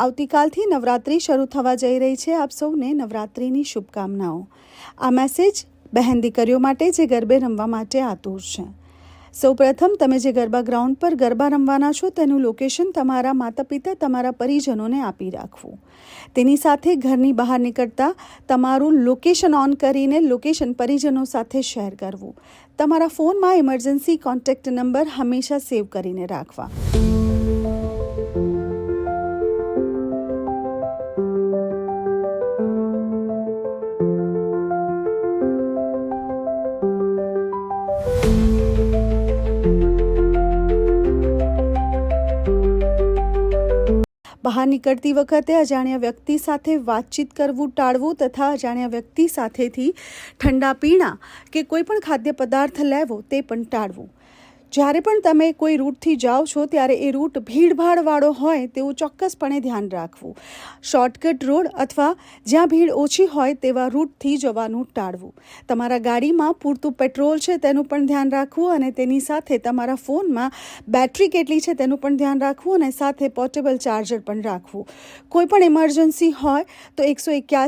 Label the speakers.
Speaker 1: આવતીકાલથી નવરાત્રિ શરૂ થવા જઈ રહી છે. આપ સૌને નવરાત્રિની શુભકામનાઓ. આ મેસેજ બહેન દીકરીઓ માટે જે ગરબે રમવા માટે આતુર છે. સૌપ્રથમ તમે જે ગરબા ગ્રાઉન્ડ પર ગરબા રમવાના છો, તેનું લોકેશન તમારા માતા પિતા તમારા પરિજનોને આપી રાખવું. તેની સાથે ઘરની બહાર નીકળતા તમારું લોકેશન ઓન કરીને લોકેશન પરિજનો સાથે શેર કરવું. તમારા ફોનમાં ઇમરજન્સી કોન્ટેક્ટ નંબર હંમેશા સેવ કરીને રાખવા. બહાર નીકળતી વખતે અજાણ્યા વ્યક્તિ સાથે વાતચીત કરવું ટાળવું તથા અજાણ્યા વ્યક્તિ સાથેથી ઠંડા પીણા કે કોઈ પણ ખાદ્ય પદાર્થ લેવો તે પણ ટાળવું. જ્યારે પણ તમે કોઈ રૂટથી જાઓ છો, ત્યારે એ રૂટ ભીડભાડવાળો હોય તેવું ચોક્કસપણે ધ્યાન રાખવું. શોર્ટકટ રોડ અથવા જ્યાં ભીડ ઓછી હોય તેવા રૂટથી જવાનું ટાળવું. તમારા ગાડીમાં પૂરતું પેટ્રોલ છે તેનું પણ ધ્યાન રાખવું અને તેની સાથે તમારા ફોનમાં બેટરી કેટલી છે તેનું પણ ધ્યાન રાખવું અને સાથે પોર્ટેબલ ચાર્જર પણ રાખવું. કોઈ પણ ઇમરજન્સી હોય તો એકસો